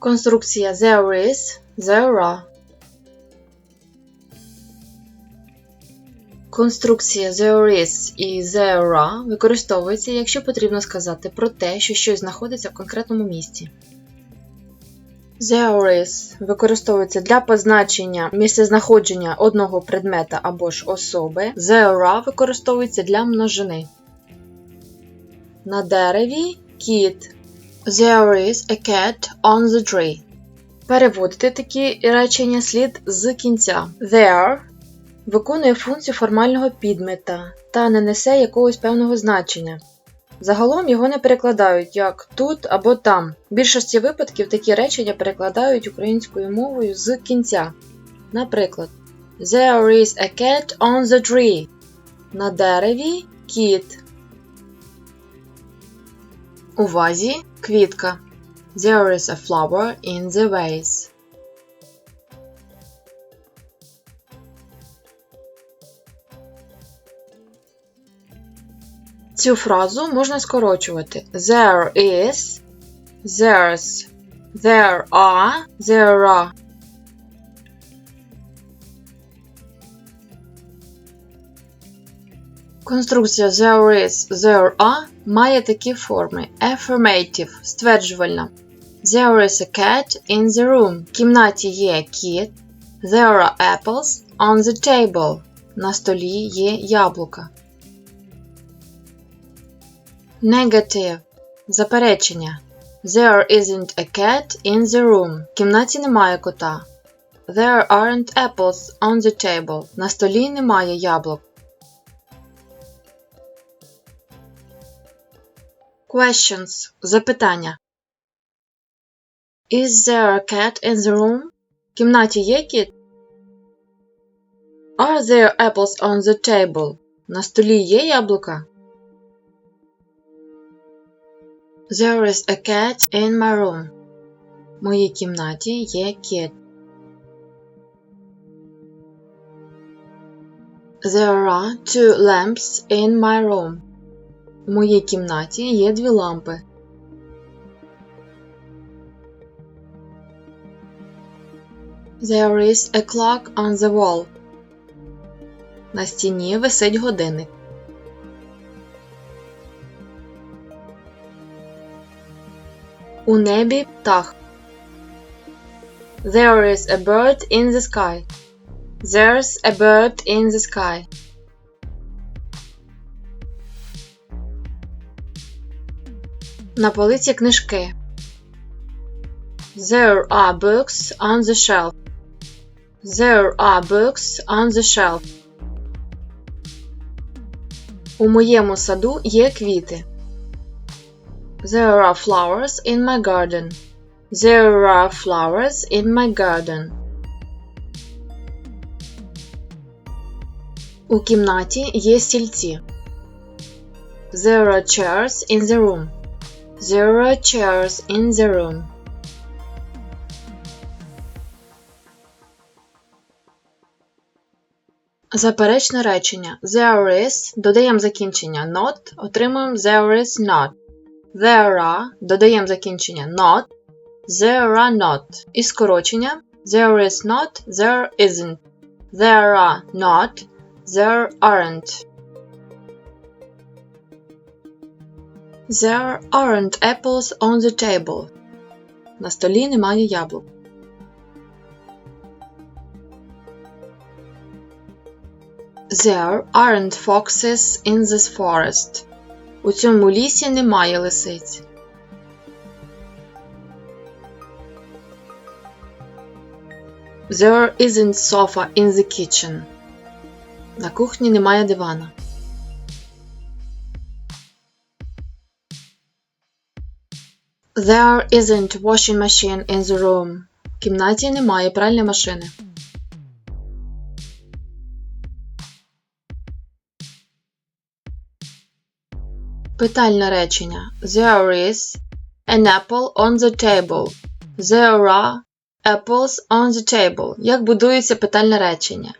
Конструкція there is, there are. Конструкція there is і there are використовується, якщо потрібно сказати про те, що щось знаходиться в конкретному місці. There is використовується для позначення місцезнаходження одного предмета або ж особи. There are використовується для множини. На дереві кіт. There is a cat on the tree. Переводити такі речення слід з кінця. There виконує функцію формального підмета та не несе якогось певного значення. Загалом його не перекладають як тут або там. В більшості випадків такі речення перекладають українською мовою з кінця. Наприклад, There is a cat on the tree. На дереві кіт. У вазі квітка. There is a flower in the vase. Цю фразу можна скорочувати. There is, there's, there are, there are. Конструкція there is, there are має такі форми. Affirmative – стверджувальна. There is a cat in the room. В кімнаті є кіт. There are apples on the table. На столі є яблука. Negative – заперечення. There isn't a cat in the room. В кімнаті немає кота. There aren't apples on the table. На столі немає яблук. Questions – запитання. Is there a cat in the room? В кімнаті є кіт? Are there apples on the table? На столі є яблука? There is a cat in my room. В моїй кімнаті є кіт. There are two lamps in my room. В моїй кімнаті є дві лампи. There is a clock on the wall. На стіні висить годинник. У небі птах. There is a bird in the sky. There's a bird in the sky. На полиці книжки. There are books on the shelf. There are books on the shelf. У моєму саду є квіти. There are flowers in my garden. There are flowers in my garden. У кімнаті є стільці. There are chairs in the room. There are chairs in the room. Заперечне речення There is додаємо закінчення not, отримуємо There is not. There are додаємо закінчення not. There are not. І скорочення There is not, there isn't. There are not, there aren't. There aren't apples on the table. На столі немає яблук. There aren't foxes in this forest. У цьому лісі немає лисиць. There isn't sofa in the kitchen. На кухні немає дивана. There isn't washing machine in the room. В кімнаті немає пральної машини. Питальне речення. There is an apple on the table. There are apples on the table. Як будується питальне речення?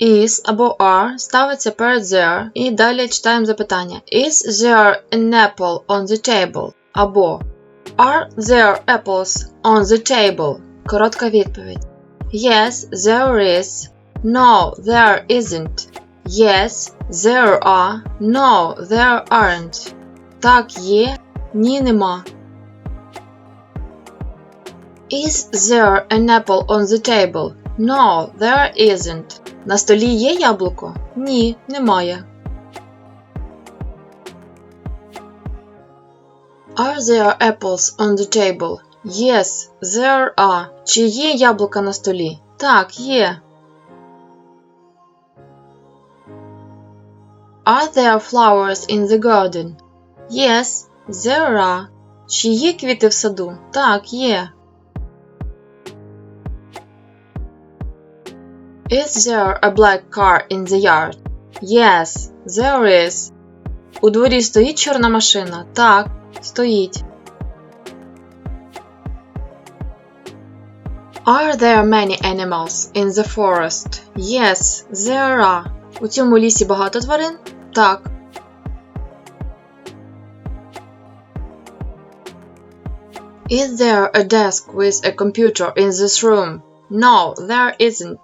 Is або are ставиться перед there і далі читаємо запитання. Is there an apple on the table? Або Are there apples on the table? Коротка відповідь. Yes, there is. No, there isn't. Yes, there are. No, there aren't. Так, є. Ні, нема. Is there an apple on the table? No, there isn't. На столі є яблуко? Ні, немає. Are there apples on the table? Yes, there are. Чи є яблука на столі? Так, є. Are there flowers in the garden? Yes, there are. Чи є квіти в саду? Так, є. Is there a black car in the yard? Yes, there is. У дворі стоїть чорна машина? Так, стоїть. Are there many animals in the forest? Yes, there are. У цьому лісі багато тварин? Так. Is there a desk with a computer in this room? No, there isn't.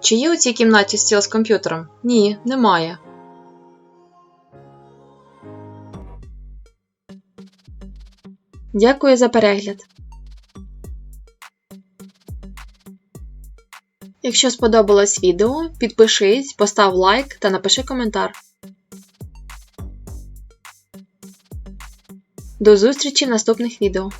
Чи є у цій кімнаті стіл з комп'ютером? Ні, немає. Дякую за перегляд. Якщо сподобалось відео, підпишись, постав лайк та напиши коментар. До зустрічі в наступних відео.